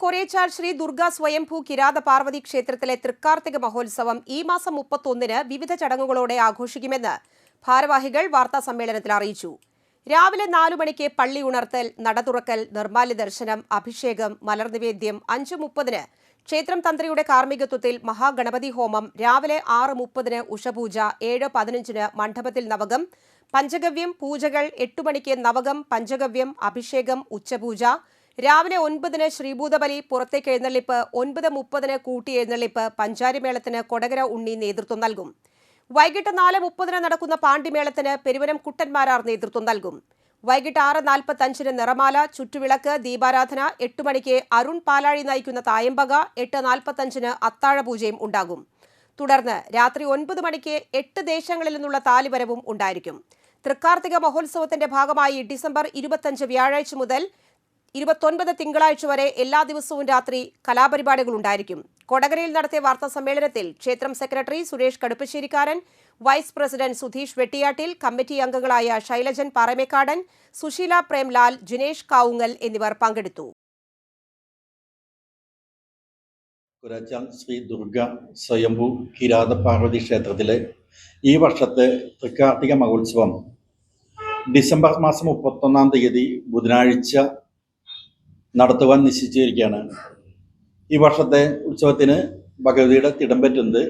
തിരുവൈച്ചാൽ ശ്രീ ദുർഗ സ്വയംഭൂ കിരാത പാർവതി ക്ഷേത്രത്തിലെ തൃക്കാർത്തിക മഹോത്സവം ഈ മാസം മുപ്പത്തൊന്നിന് വിവിധ ചടങ്ങുകളോടെ ആഘോഷിക്കുമെന്ന് ഭാരവാഹികൾ വാർത്താ സമ്മേളനത്തിൽ അറിയിച്ചു. രാവിലെ നാലു മണിക്ക് പള്ളി ഉണർത്തൽ നട തുറക്കൽ നിർമ്മാല്യ ദർശനം അഭിഷേകം മലർനിവേദ്യം അഞ്ചു മുപ്പതിന് ക്ഷേത്രം തന്ത്രിയുടെ കാർമ്മികത്വത്തിൽ മഹാഗണപതി ഹോമം രാവിലെ ആറ് മുപ്പതിന് ഉഷപൂജ ഏഴ് പതിനഞ്ചിന് മണ്ഡപത്തിൽ നവകം പഞ്ചഗവ്യം പൂജകൾ എട്ടു മണിക്ക് നവകം പഞ്ചഗവ്യം അഭിഷേകം ഉച്ചപൂജ രാവിലെ ഒൻപതിന് ശ്രീഭൂതബലി പുറത്തേക്ക് എഴുന്നള്ളിപ്പ് ഒൻപത് മുപ്പതിന് കൂട്ടി എഴുന്നള്ളിപ്പ് പഞ്ചാരിമേളത്തിന് കൊടകര ഉണ്ണി നേതൃത്വം നൽകും. വൈകിട്ട് നാല് മുപ്പതിന് നടക്കുന്ന പാണ്ടിമേളത്തിന് പെരുവനം കുട്ടന്മാരാർ നേതൃത്വം നൽകും. വൈകിട്ട് ആറ് നാൽപ്പത്തഞ്ചിന് നിറമാല ചുറ്റുവിളക്ക് ദീപാരാധന എട്ട് മണിക്ക് അരുൺ പാലാഴി നയിക്കുന്ന തായമ്പക എട്ട് നാൽപ്പത്തഞ്ചിന് അത്താഴപൂജയും ഉണ്ടാകും. തുടർന്ന് രാത്രി ഒൻപത് മണിക്ക് എട്ട് ദേശങ്ങളിൽ നിന്നുള്ള താലിവരവും ഉണ്ടായിരിക്കും. തൃക്കാർത്തിക മഹോത്സവത്തിന്റെ ഭാഗമായി ഡിസംബർ ഇരുപത്തഞ്ച് വ്യാഴാഴ്ച മുതൽ ഇരുപത്തൊൻപത് തിങ്കളാഴ്ച വരെ എല്ലാ ദിവസവും രാത്രി കലാപരിപാടികൾ ഉണ്ടായിരിക്കും. കൊടകരയിൽ നടത്തിയ വാർത്താ സമ്മേളനത്തിൽ ക്ഷേത്രം secretary Suresh കടുപ്പശ്ശേരിക്കാരൻ vice president Sudheesh Vettiyattil committee അംഗങ്ങളായ ശൈലജൻ പാറമേക്കാടൻ സുശീല പ്രേംലാൽ ജിനേഷ് കാവുങ്ങൽ എന്നിവർ പങ്കെടുത്തു. ശ്രീ ദുർഗ സ്വയംഭൂ കിരാത പാർവതി ക്ഷേത്രത്തിലെ ഈ വർഷത്തെ തൃക്കാർത്തിക മഹോത്സവം ഡിസംബർ മാസം മുപ്പത്തൊന്നാം തീയതി ബുധനാഴ്ച നടത്തുവാൻ നിശ്ചയിച്ചിരിക്കുകയാണ്. ഈ വർഷത്തെ ഉത്സവത്തിന് ഭഗവതിയുടെ തിടമ്പറ്റുന്നത്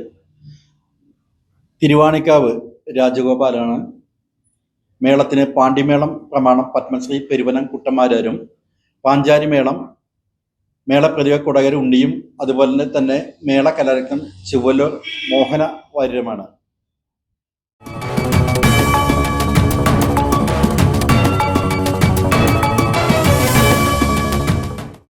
തിരുവാണിക്കാവ് രാജഗോപാലാണ്. മേളത്തിന് പാണ്ടിമേളം പ്രമാണം പത്മശ്രീ പെരുവനം കുട്ടന്മാരും പാഞ്ചാരിമേളം മേളപ്രതിഭ കൊടകര ഉണ്ണിയും അതുപോലെ തന്നെ മേള കലാരത്നം ചുവല്ലൂർ മോഹന വാര്യരുമാണ്